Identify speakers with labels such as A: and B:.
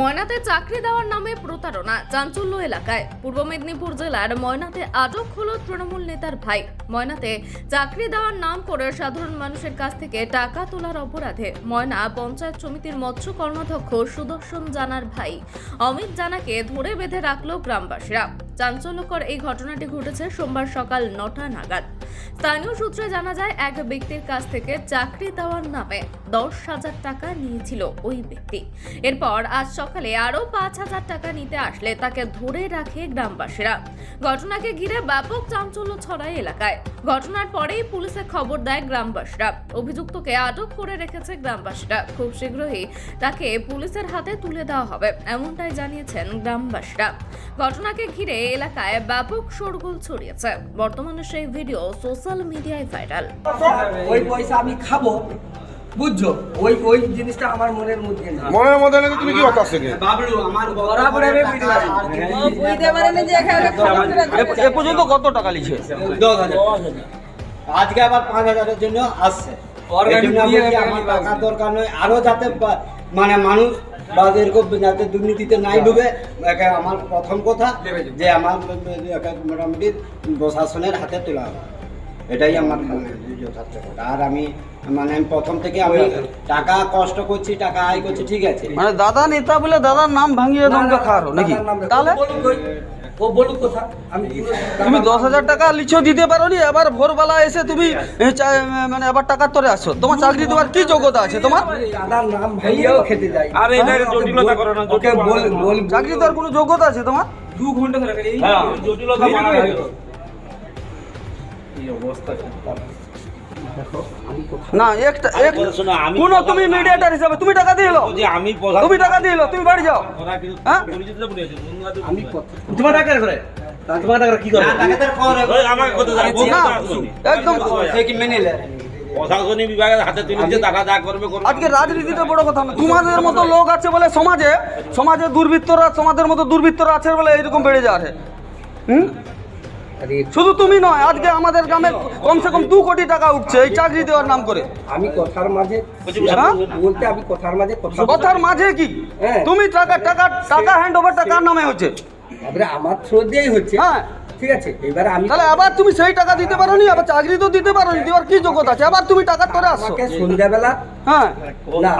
A: ময়নাতে চাকরি দেওয়ার নামে প্রতারণা চাঞ্চল্য এলাকায়। পূর্ব মেদিনীপুর জেলার ময়নাতে আটক হল তৃণমূল নেতার ভাই। ময়নাতে চাকরি দেওয়ার নাম করে সাধারণ মানুষের কাছ থেকে টাকা তোলার অপরাধে ময়না পঞ্চায়েত সমিতির মৎস্য কর্মাধ্যক্ষ সুদর্শন জানার ভাই। অমিত জানাকে ধরে বেঁধে রাখল গ্রামবাসীরা। চাঞ্চল্যকর এই ঘটনাটি ঘটেছে সোমবার সকাল নটা নাগাদ। স্থানীয় সূত্রে জানা যায়, এক ব্যক্তির কাছ থেকে চাকরি দেওয়ার নামে দশ হাজার টাকা নিয়েছিল ওই ব্যক্তি। এরপর আজ সকালে আরও পাঁচ হাজার টাকা নিতে আসলে তাকে ধরে রাখে গ্রামবাসীরা। ঘটনাকে ঘিরে ব্যাপক চাঞ্চল্য ছড়ায় এলাকায়। ঘটনার পরেই পুলিশে খবর দেয় গ্রামবাসীরা। অভিযুক্তকে আটক করে রেখেছে গ্রামবাসীরা। খুব শীঘ্রই তাকে পুলিশের হাতে তুলে দেওয়া হবে, এমনটাই জানিয়েছেন গ্রামবাসীরা। ঘটনাকে ঘিরে এলাকায় ব্যাপক শোরগোল ছড়িয়েছে। বর্তমানে সেই ভিডিও সোশ্যাল মিডিয়ায় ভাইরাল।
B: ওই পয়সা আমি খাব বুঝছ? ওই ওই জিনিসটা আমার মনের মধ্যে না।
C: মনের মধ্যে নাকি তুমি কি কথা থেকে
D: বাবলু আমার
B: বরাবর আমি বুঝতে পারি।
E: বুঝতে পারেনি যে এখানে
F: এ পর্যন্ত কত টাকা লিছে
D: দশ হাজার। আজকে আবার পাঁচ হাজারের জন্য আসছে।
B: দিয়ে
D: আমার। দরকার নয়। আরও যাতে মানে মানুষ বা এরকম যাতে দুর্নীতিতে নাই ডুবে একে আমার প্রথম কথা যে আমার একে মোটামুটি প্রশাসনের হাতে তোলা হবে। এটাই আমার যথার্থ কথা আর আমি মানে আমি প্রথম থেকে আমি টাকা কষ্ট করছি টাকা আয় করছি ঠিক আছে।
F: মানে দাদা নেতা বলে দাদার নাম ভাঙিয়ে দমকে খাওয়ারো নাকি। তাহলে?
B: ও বলুক কথা আমি
F: তুমি দশ হাজার টাকা লিছো দিতে পারো নি এবার ভোরবেলা এসে তুমি মানে এবার টাকার তোরে আসছো। তোমার চাকরি দেওয়ার কি যোগ্যতা আছে তোমার?
B: দাদার নাম ভাইয়াও খেতে যাই
C: আরে এটা জটিলতা করো না,
B: ওকে বল বল
F: চাকরি দেওয়ার কোনো যোগ্যতা আছে তোমার?
B: দু ঘণ্টা ধরে
C: জটিলতা মানা হয় তো।
F: না একটা এক
C: শোনো, আমি
F: কোন তুমি মিডিয়েটার হিসাবে তুমি টাকা দিয়ে
C: যে আমি
F: তুমি টাকা দিয়ে এলো তুমি বাড়ি যাও। হ্যাঁ?
B: আমি কথা
C: তোমার টাকা করে তোমার টাকা কি করে?
D: না,
F: একদম
D: সে কি মেনে নেয়?
C: প্রশাসনিক বিভাগের হাতে তুলে দিচ্ছে টাকা যা করবে করবে।
F: আজকে রাজনীতিটা বড় কথা না তোমাদের মতো লোক আছে বলে সমাজে সমাজে দুর্বৃত্তরা সমাজের মতো দুর্বৃত্তরা আছে বলে এরকম বেড়ে যাচ্ছে। হুম? শুধু তুমি নয় আজকে আমাদের গ্রামে কমসে কম দু কোটি টাকা উঠছে এই চাকরি দেওয়ার নাম করে।
B: আমি কথার মাঝে
F: হ্যাঁ?
B: বলতে আমি কথার মাঝে
F: কথার মাঝে কি?
B: হ্যাঁ।
F: তুমি টাকা টাকা টাকা হ্যান্ড ওভারটা কার নামে হচ্ছে?
B: এবারে আমার থ্রো দিয়েই হচ্ছে।
F: হ্যাঁ।
B: ঠিক আছে এবারে আমি
F: তাহলে আবার তুমি সেই টাকা দিতে পারো নি আবার চাকরি তো দিতে পারো নি দেওয়ার কি যোগ্যতা আছে? আবার তুমি টাকা তোরে আসছো।
B: আমাকে সন্ধ্যাবেলা
F: হ্যাঁ।
B: না